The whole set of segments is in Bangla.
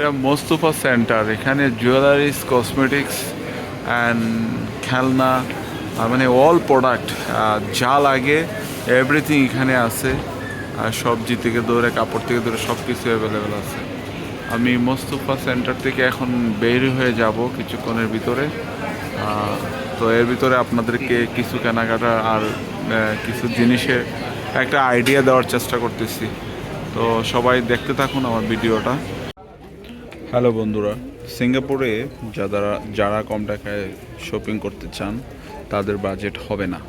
এটা মোস্তফা সেন্টার এখানে জুয়েলারিস কসমেটিক্স অ্যান্ড খেলনা মানে অল প্রোডাক্ট যা লাগে এভরিথিং এখানে আছে। আর সবজি থেকে ধরে, কাপড় থেকে ধরে সব কিছু অ্যাভেলেবেল আছে। আমি মোস্তফা সেন্টার থেকে এখন বের হয়ে যাব কিছুক্ষণের ভিতরে। তো এর ভিতরে আপনাদেরকে কিছু কেনাকাটা আর কিছু জিনিসের একটা আইডিয়া দেওয়ার চেষ্টা করতেছি। তো সবাই দেখতে থাকুন আমার ভিডিওটা। হ্যালো বন্ধুরা, সিঙ্গাপুরে যারা যারা কম টাকায় শপিং করতে চান, তাদের বাজেট হবে না।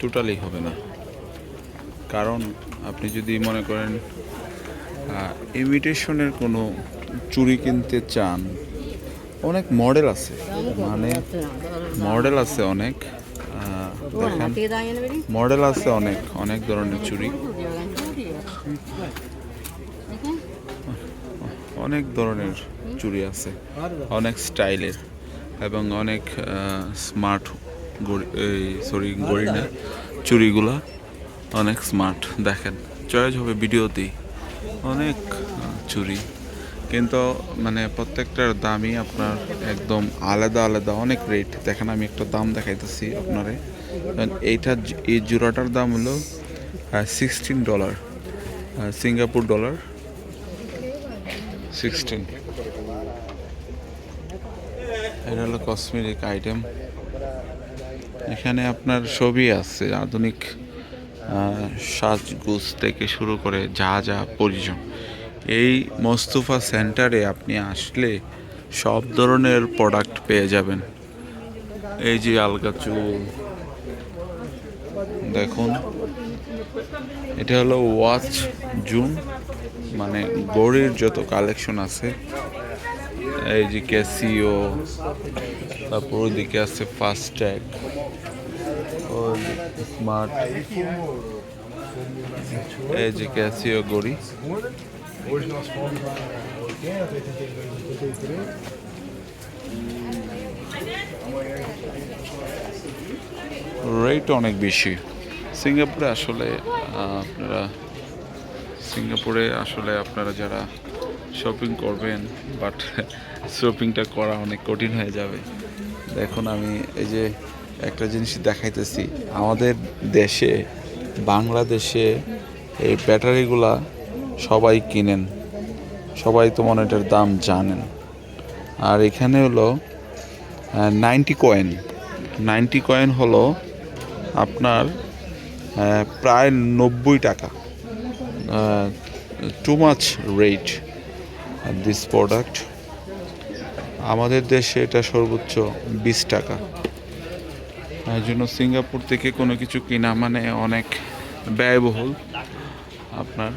টোটালি হবে না। কারণ আপনি যদি মনে করেন ইমিটেশনের কোনো চুরি কিনতে চান, অনেক মডেল আছে। মানে মডেল আছে অনেক। মডেল আছে অনেক অনেক ধরনের চুড়ি অনেক ধরনের চুড়ি আছে, অনেক স্টাইলের এবং অনেক স্মার্ট সরি গড়ি না চুড়িগুলা অনেক স্মার্ট দেখেন চয়েস হবে ভিডিওতেই। অনেক চুড়ি। কিন্তু মানে প্রত্যেকটার দামই আপনার একদম আলাদা আলাদা, অনেক রেট দেখেন, আমি একটা দাম দেখাইতেছি আপনারে। কারণ এইটা এই জোড়াটার দাম হলো sixteen dollar Singapore dollar sixteen এটা হলো কসমেটিক আইটেম এখানে আপনার সবই আছে, আধুনিক সাজগুজ থেকে শুরু করে যা যা প্রয়োজন। এই মোস্তফা সেন্টারে আপনি আসলে সব ধরনের প্রোডাক্ট পেয়ে যাবেন। এই যে আলগা চুল দেখুন। এটা হলো ওয়াচ জুন মানে গড়ির যত কালেকশন আছে, এই যে ক্যাসিও তারপর ওদিকে আছে ফাস্ট ট্যাগ স্মার্ট এই যে ক্যাসিও গড়ি। রেট অনেক বেশি। সিঙ্গাপুরে আসলে আপনারা সিঙ্গাপুরে আসলে আপনারা যারা শপিং করবেন বাট শপিংটা করা অনেক কঠিন হয়ে যাবে। দেখুন, আমি এই যে একটা জিনিস দেখাইতেছি, আমাদের দেশে, বাংলাদেশে এই ব্যাটারিগুলা সবাই কিনেন। সবাই তো মনে এটার দাম জানেন। আর এখানে হলো নাইনটি কয়েন নাইনটি কয়েন হলো আপনার প্রায় নব্বই টাকা। Too much rate this product আমাদের দেশে এটা সর্বোচ্চ বিশ টাকা। এই জন্য সিঙ্গাপুর থেকে কোনো কিছু কিনা মানে অনেক ব্যয়বহুল আপনার।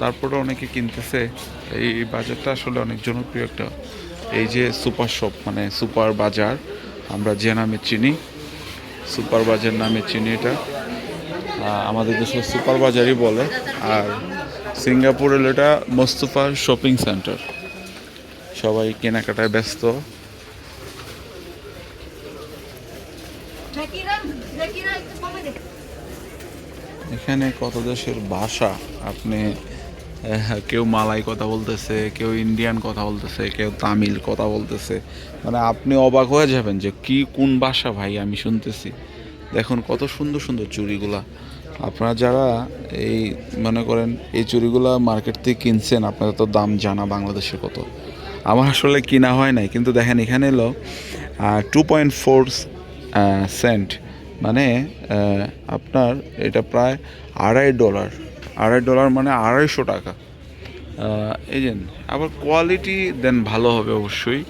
তারপরে অনেকে কিনতেছে। এই বাজারটা আসলে অনেক জনপ্রিয় একটা। এই যে সুপার শপ মানে সুপার বাজার, আমরা যে নামে চিনি, সুপার বাজার নামে চিনি এটা। আমাদের দেশে সুপার বাজারই বলে। আর সিঙ্গাপুর হলো এটা মোস্তফা শপিং সেন্টার। সবাই কেনাকাটায় ব্যস্ত। এখানে কত দেশের ভাষা? আপনি কেউ মালাই কথা বলতেছে, কেউ ইন্ডিয়ান কথা বলতেছে, কেউ তামিল কথা বলতেছে। মানে আপনি অবাক হয়ে যাবেন যে কি, কোন ভাষা ভাই আমি শুনতেছি। দেখুন কত সুন্দর সুন্দর চুড়িগুলা। আপনারা যারা এই, মনে করেন, এই চুড়িগুলা মার্কেট থেকে কিনছেন আপনাদের তো দাম জানা বাংলাদেশে কত। আমার আসলে কিনা হয় নাই, কিন্তু দেখেন এখানে এলো টু পয়েন্ট ফোর সেন্ট মানে আপনার এটা প্রায় আড়াই ডলার। আড়াই ডলার মানে আড়াইশো টাকা। এই যে, আবার কোয়ালিটি দেন ভালো হবে অবশ্যই।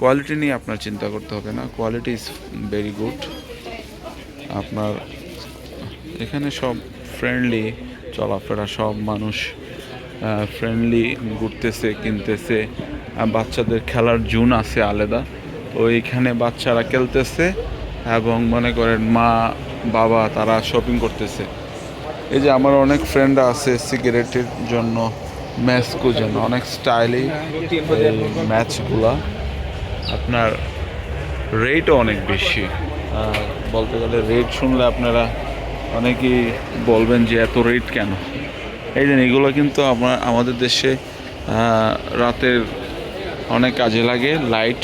কোয়ালিটি নিয়ে আপনার চিন্তা করতে হবে না। কোয়ালিটি ইজ ভেরি গুড আপনার এখানে সব ফ্রেন্ডলি চলাফেরা, সব মানুষ ফ্রেন্ডলি ঘুরতেছে, কিনতেছে। বাচ্চাদের খেলার জুন আছে আলাদা। তো ওইখানে বাচ্চারা খেলতেছে এবং মনে করেন মা, বাবা তারা শপিং করতেছে। এই যে আমার অনেক ফ্রেন্ড আছে সিগারেটের জন্য ম্যাচকো জন্য, অনেক স্টাইলি ম্যাচগুলা আপনার রেটও অনেক বেশি। বলতে গেলে রেট শুনলে আপনারা অনেকেই বলবেন যে এত রেট কেন? এই যে এগুলো কিন্তু আমরা, আমাদের দেশে রাতের অনেক কাজে লাগে লাইট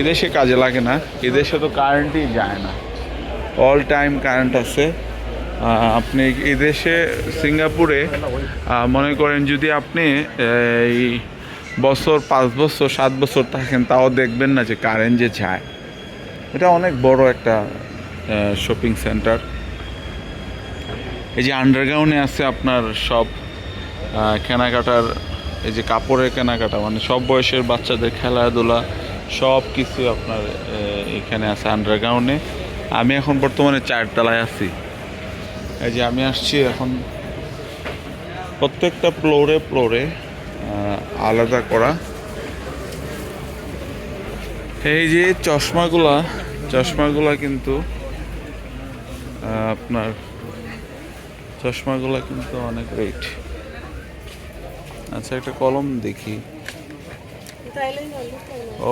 এদেশে কাজে লাগে না এদেশে তো কারেন্টই যায় না। অল টাইম কারেন্ট আছে। আপনি এদেশে সিঙ্গাপুরে মনে করেন যদি আপনি, এই বছর পাঁচ বছর, সাত বছর থাকেন, তাও দেখবেন না যে কারেন্ট যে যায়। এটা অনেক বড় একটা শপিং সেন্টার এই যে আন্ডারগ্রাউন্ডে আছে আপনার সব কেনাকাটার, এই যে কাপড়ের কেনাকাটা মানে সব বয়সের বাচ্চাদের খেলাধুলা সব কিছু আপনার এখানে আছে আন্ডারগ্রাউন্ডে আমি এখন বর্তমানে চারতলায় আছি। এই যে আমি আসছি এখন প্রত্যেকটা ফ্লোরে ফ্লোরে আলাদা করা। এই যে চশমাগুলা চশমাগুলা কিন্তু আপনার চশমাগুলা কিন্তু অনেক রেট আচ্ছা একটা কলম দেখি।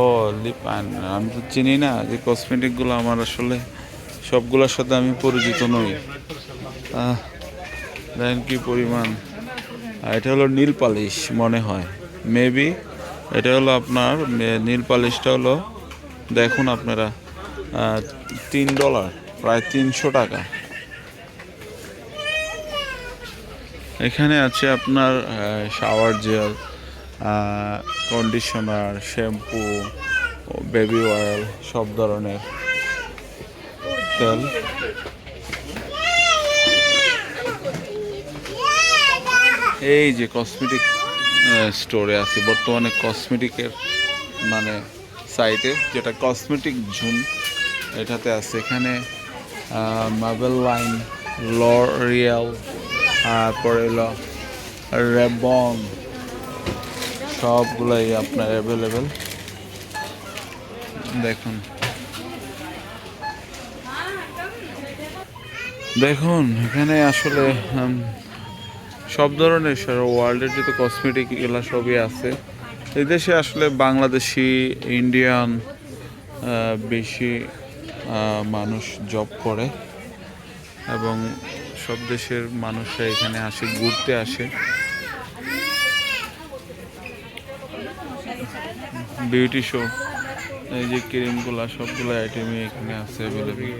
ও লিপ আমি তো চিনি না যে কসমেটিকগুলো আমার আসলে সবগুলোর সাথে আমি পরিচিত নই। দেখেন কি পরিমাণ। এটা হলো নীল পালিশ, মনে হয়। মেবি এটা হলো আপনার নীল পালিশটা হলো দেখুন আপনারা তিন ডলার প্রায় তিনশো টাকা। এখানে আছে আপনার shower gel conditioner shampoo baby oil সব ধরনের তেল। এই যে কসমেটিক স্টোরে আছে, বর্তমানে কসমেটিকের মানে সাইটে, যেটা কসমেটিক জুম এটাতে আছে। এখানে মার্বেল লাইন লরিয়াল তারপরে হলো রেবন সবগুলাই আপনার অ্যাভেলেবেল দেখুন। দেখুন, এখানে আসলে সব ধরনের সারা ওয়ার্ল্ডের যত কসমেটিক এগুলো সবই আছে। এই দেশে আসলে বাংলাদেশি, ইন্ডিয়ান বেশি মানুষ জব করে এবং সব দেশের মানুষরা এখানে আসে, ঘুরতে আসে। বিউটি শো এই যে ক্রিমগুলো সবগুলো আইটেমই এখানে আছে অ্যাভেলেবেল